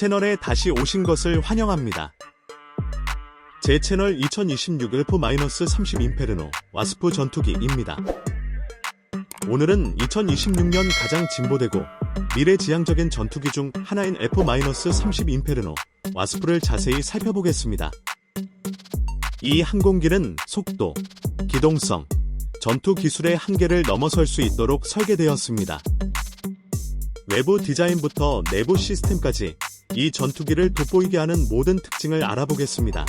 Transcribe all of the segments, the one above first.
채널에 다시 오신 것을 환영합니다. 제 채널 2026 엘프-30 임페르노 와스프 전투기입니다. 오늘은 2026년 가장 진보되고 미래지향적인 전투기 중 하나인 F-30 임페르노 와스프를 자세히 살펴보겠습니다. 이 항공기는 속도, 기동성, 전투 기술의 한계를 넘어설 수 있도록 설계되었습니다. 외부 디자인부터 내부 시스템까지 이 전투기를 돋보이게 하는 모든 특징을 알아보겠습니다.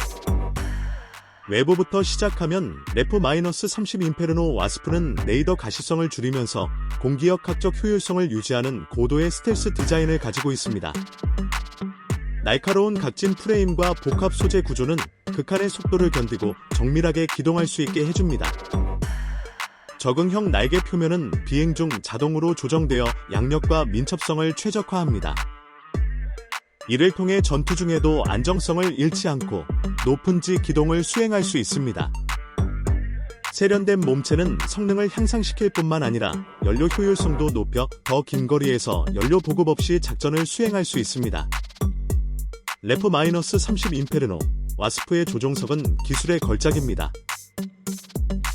외부부터 시작하면 레프-30 임페르노 와스프는 레이더 가시성을 줄이면서 공기역 학적 효율성을 유지하는 고도의 스텔스 디자인을 가지고 있습니다. 날카로운 각진 프레임과 복합 소재 구조는 극한의 속도를 견디고 정밀하게 기동할 수 있게 해줍니다. 적응형 날개 표면은 비행 중 자동으로 조정되어 양력과 민첩성을 최적화합니다. 이를 통해 전투 중에도 안정성을 잃지 않고 높은지 기동을 수행할 수 있습니다. 세련된 몸체는 성능을 향상시킬 뿐만 아니라 연료 효율성도 높여 더 긴 거리에서 연료 보급 없이 작전을 수행할 수 있습니다. 레프-30 임페르노 와스프의 조종석은 기술의 걸작입니다.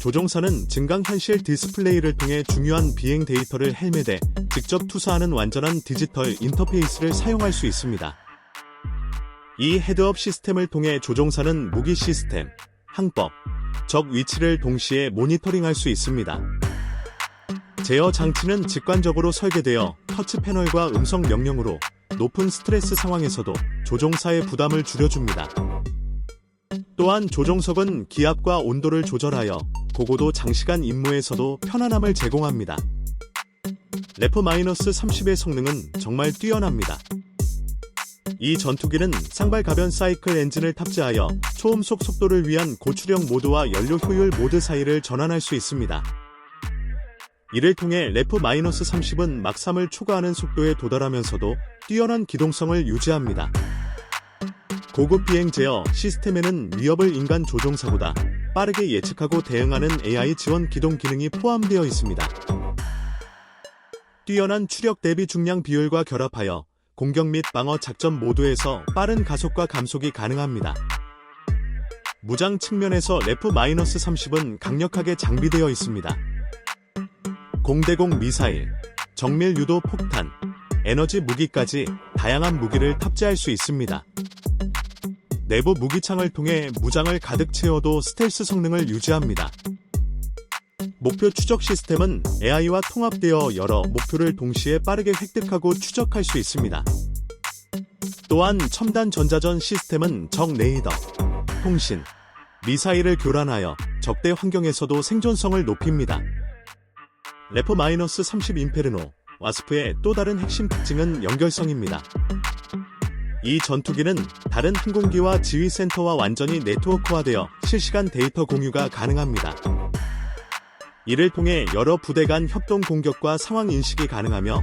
조종사는 증강현실 디스플레이를 통해 중요한 비행 데이터를 헬멧에 직접 투사하는 완전한 디지털 인터페이스를 사용할 수 있습니다. 이 헤드업 시스템을 통해 조종사는 무기 시스템, 항법, 적 위치를 동시에 모니터링할 수 있습니다. 제어 장치는 직관적으로 설계되어 터치 패널과 음성 명령으로 높은 스트레스 상황에서도 조종사의 부담을 줄여줍니다. 또한 조종석은 기압과 온도를 조절하여 고고도 장시간 임무에서도 편안함을 제공합니다. 레프-30의 성능은 정말 뛰어납니다. 이 전투기는 쌍발 가변 사이클 엔진을 탑재하여 초음속 속도를 위한 고출력 모드와 연료 효율 모드 사이를 전환할 수 있습니다. 이를 통해 레프-30은 막 3을 초과하는 속도에 도달하면서도 뛰어난 기동성을 유지합니다. 고급 비행 제어 시스템에는 위협을 인간 조종사보다 빠르게 예측하고 대응하는 AI 지원 기동 기능이 포함되어 있습니다. 뛰어난 추력 대비 중량 비율과 결합하여 공격 및 방어 작전 모두에서 빠른 가속과 감속이 가능합니다. 무장 측면에서 레프-30은 강력하게 장비되어 있습니다. 공대공 미사일, 정밀 유도 폭탄, 에너지 무기까지 다양한 무기를 탑재할 수 있습니다. 내부 무기창을 통해 무장을 가득 채워도 스텔스 성능을 유지합니다. 목표 추적 시스템은 AI와 통합되어 여러 목표를 동시에 빠르게 획득하고 추적할 수 있습니다. 또한 첨단 전자전 시스템은 적 레이더, 통신, 미사일을 교란하여 적대 환경에서도 생존성을 높입니다. 레프-30 임페르노, 와스프의 또 다른 핵심 특징은 연결성입니다. 이 전투기는 다른 항공기와 지휘센터와 완전히 네트워크화되어 실시간 데이터 공유가 가능합니다. 이를 통해 여러 부대 간 협동 공격과 상황 인식이 가능하며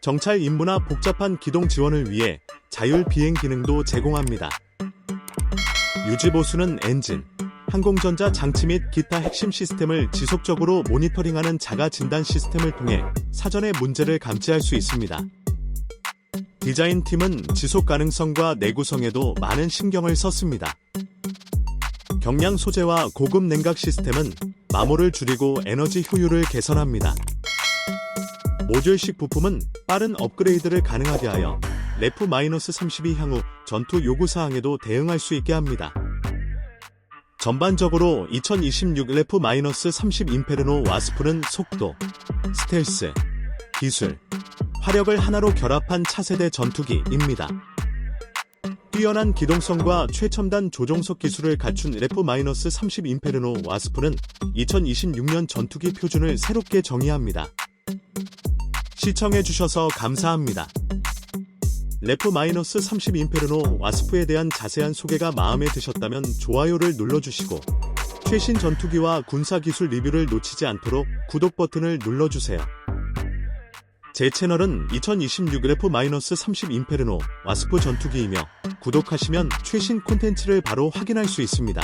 정찰 임무나 복잡한 기동 지원을 위해 자율 비행 기능도 제공합니다. 유지 보수는 엔진, 항공전자 장치 및 기타 핵심 시스템을 지속적으로 모니터링하는 자가 진단 시스템을 통해 사전에 문제를 감지할 수 있습니다. 디자인팀은 지속 가능성과 내구성에도 많은 신경을 썼습니다. 경량 소재와 고급 냉각 시스템은 마모를 줄이고 에너지 효율을 개선합니다. 모듈식 부품은 빠른 업그레이드를 가능하게 하여 레프-32 향후 전투 요구 사항에도 대응할 수 있게 합니다. 전반적으로 2026 레프-30 임페르노 와스프는 속도, 스텔스, 기술, 화력을 하나로 결합한 차세대 전투기입니다. 뛰어난 기동성과 최첨단 조종석 기술을 갖춘 레프-30 임페르노 와스프는 2026년 전투기 표준을 새롭게 정의합니다. 시청해주셔서 감사합니다. 레프-30 임페르노 와스프에 대한 자세한 소개가 마음에 드셨다면 좋아요를 눌러주시고 최신 전투기와 군사기술 리뷰를 놓치지 않도록 구독 버튼을 눌러주세요. 제 채널은 2026 레프-30 임페르노 와스프 전투기이며 구독하시면 최신 콘텐츠를 바로 확인할 수 있습니다.